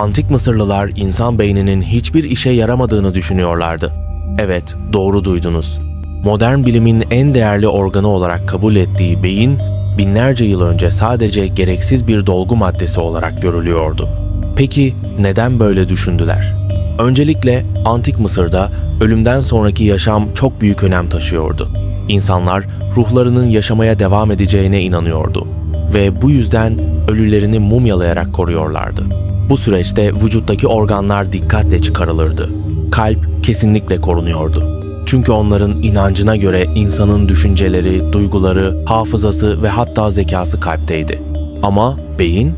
Antik Mısırlılar insan beyninin hiçbir işe yaramadığını düşünüyorlardı. Evet, doğru duydunuz. Modern bilimin en değerli organı olarak kabul ettiği beyin, binlerce yıl önce sadece gereksiz bir dolgu maddesi olarak görülüyordu. Peki neden böyle düşündüler? Öncelikle Antik Mısır'da ölümden sonraki yaşam çok büyük önem taşıyordu. İnsanlar ruhlarının yaşamaya devam edeceğine inanıyordu ve bu yüzden ölülerini mumyalayarak koruyorlardı. Bu süreçte vücuttaki organlar dikkatle çıkarılırdı. Kalp kesinlikle korunuyordu. Çünkü onların inancına göre insanın düşünceleri, duyguları, hafızası ve hatta zekası kalpteydi. Ama beyin,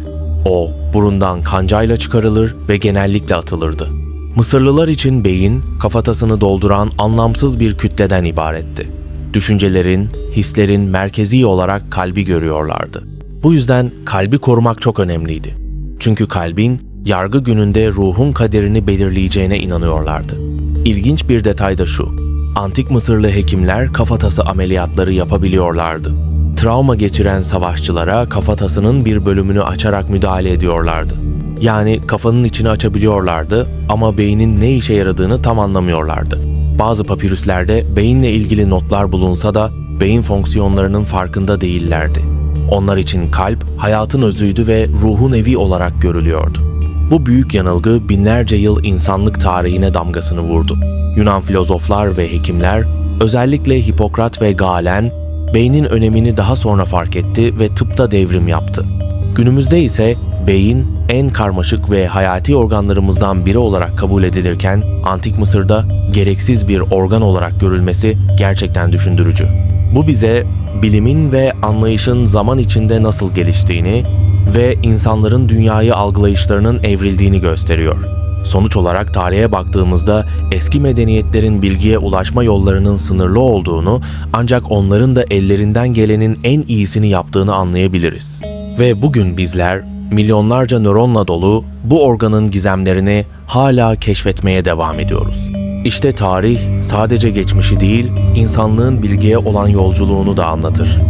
o burundan kancayla çıkarılır ve genellikle atılırdı. Mısırlılar için beyin, kafatasını dolduran anlamsız bir kütleden ibaretti. Düşüncelerin, hislerin merkezi olarak kalbi görüyorlardı. Bu yüzden kalbi korumak çok önemliydi. Çünkü kalbin yargı gününde ruhun kaderini belirleyeceğine inanıyorlardı. İlginç bir detay da şu. Antik Mısırlı hekimler kafatası ameliyatları yapabiliyorlardı. Travma geçiren savaşçılara kafatasının bir bölümünü açarak müdahale ediyorlardı. Yani kafanın içini açabiliyorlardı ama beynin ne işe yaradığını tam anlamıyorlardı. Bazı papirüslerde beyinle ilgili notlar bulunsa da beyin fonksiyonlarının farkında değillerdi. Onlar için kalp hayatın özüydü ve ruhun evi olarak görülüyordu. Bu büyük yanılgı binlerce yıl insanlık tarihine damgasını vurdu. Yunan filozoflar ve hekimler, özellikle Hipokrat ve Galen, beynin önemini daha sonra fark etti ve tıpta devrim yaptı. Günümüzde ise beyin en karmaşık ve hayati organlarımızdan biri olarak kabul edilirken Antik Mısır'da gereksiz bir organ olarak görülmesi gerçekten düşündürücü. Bu bize bilimin ve anlayışın zaman içinde nasıl geliştiğini ve insanların dünyayı algılayışlarının evrildiğini gösteriyor. Sonuç olarak tarihe baktığımızda eski medeniyetlerin bilgiye ulaşma yollarının sınırlı olduğunu ancak onların da ellerinden gelenin en iyisini yaptığını anlayabiliriz. Ve bugün bizler milyonlarca nöronla dolu bu organın gizemlerini hala keşfetmeye devam ediyoruz. İşte tarih sadece geçmişi değil, insanlığın bilgiye olan yolculuğunu da anlatır.